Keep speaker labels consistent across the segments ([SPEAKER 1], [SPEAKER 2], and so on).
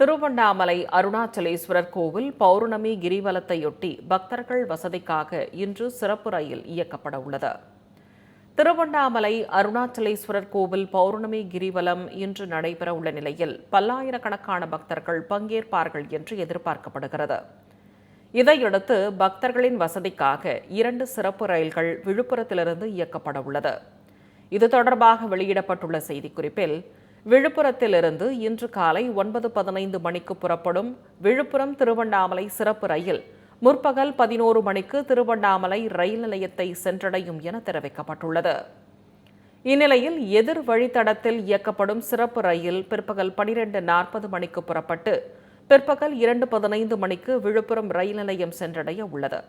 [SPEAKER 1] திருவண்ணாமலை அருணாச்சலேஸ்வரர் கோவில் பௌர்ணமி கிரிவலத்தையொட்டி பக்தர்கள் வசதிக்காக இன்று சிறப்பு ரயில் இயக்கப்பட உள்ளது. திருவண்ணாமலை அருணாச்சலேஸ்வரர் கோவில் பௌர்ணமி கிரிவலம் இன்று நடைபெற உள்ள நிலையில் பல்லாயிரக்கணக்கான பக்தர்கள் பங்கேற்பார்கள் என்று எதிர்பார்க்கப்படுகிறது. இதையடுத்து பக்தர்களின் வசதிக்காக இரண்டு சிறப்பு ரயில்கள் விழுப்புரத்திலிருந்து இயக்கப்பட உள்ளது. இது தொடர்பாக வெளியிடப்பட்டுள்ள செய்திக்குறிப்பில் விழுப்புரத்திலிருந்து இன்று காலை ஒன்பது பதினைந்து மணிக்கு புறப்படும் விழுப்புரம் திருவண்ணாமலை சிறப்பு ரயில் முற்பகல் பதினோரு மணிக்கு திருவண்ணாமலை ரயில் நிலையத்தை சென்றடையும் என தெரிவிக்கப்பட்டுள்ளது. இந்நிலையில் எதிர் வழித்தடத்தில் இயக்கப்படும் சிறப்பு ரயில் பிற்பகல் பனிரெண்டு நாற்பது மணிக்கு புறப்பட்டு பிற்பகல் இரண்டு பதினைந்து மணிக்கு விழுப்புரம் ரயில் நிலையம் சென்றடைய உள்ளது.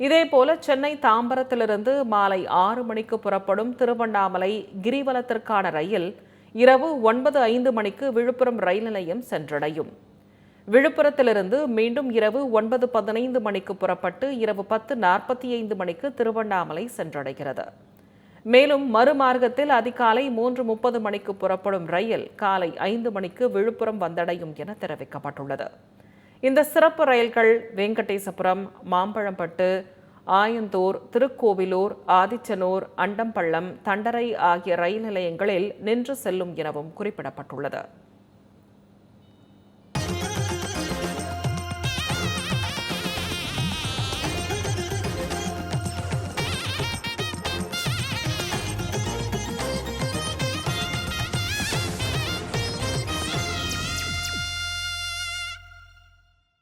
[SPEAKER 1] இதேபோல சென்னை தாம்பரத்திலிருந்து மாலை ஆறு மணிக்கு புறப்படும் திருவண்ணாமலை கிரிவலத்திற்கான ரயில் இரவு ஒன்பது ஐந்து மணிக்கு விழுப்புரம் ரயில் நிலையம் சென்றடையும். விழுப்புரத்திலிருந்து மீண்டும் இரவு ஒன்பது பதினைந்து மணிக்கு புறப்பட்டு இரவு பத்து நாற்பத்தி ஐந்து மணிக்கு திருவண்ணாமலை சென்றடைகிறது. மேலும் மறுமார்க்கத்தில் அதிகாலை மூன்று முப்பது மணிக்கு புறப்படும் ரயில் காலை ஐந்து மணிக்கு விழுப்புரம் வந்தடையும் என தெரிவிக்கப்பட்டுள்ளது. இந்த சிறப்பு ரயில்கள் வெங்கடேசபுரம் மாம்பழம்பட்டு ஆயந்தூர் திருக்கோவிலூர் ஆதிச்சனூர் அண்டம்பள்ளம் தண்டரை ஆகிய ரயில் நிலையங்களில் நின்று செல்லும் எனவும் குறிப்பிடப்பட்டுள்ளது.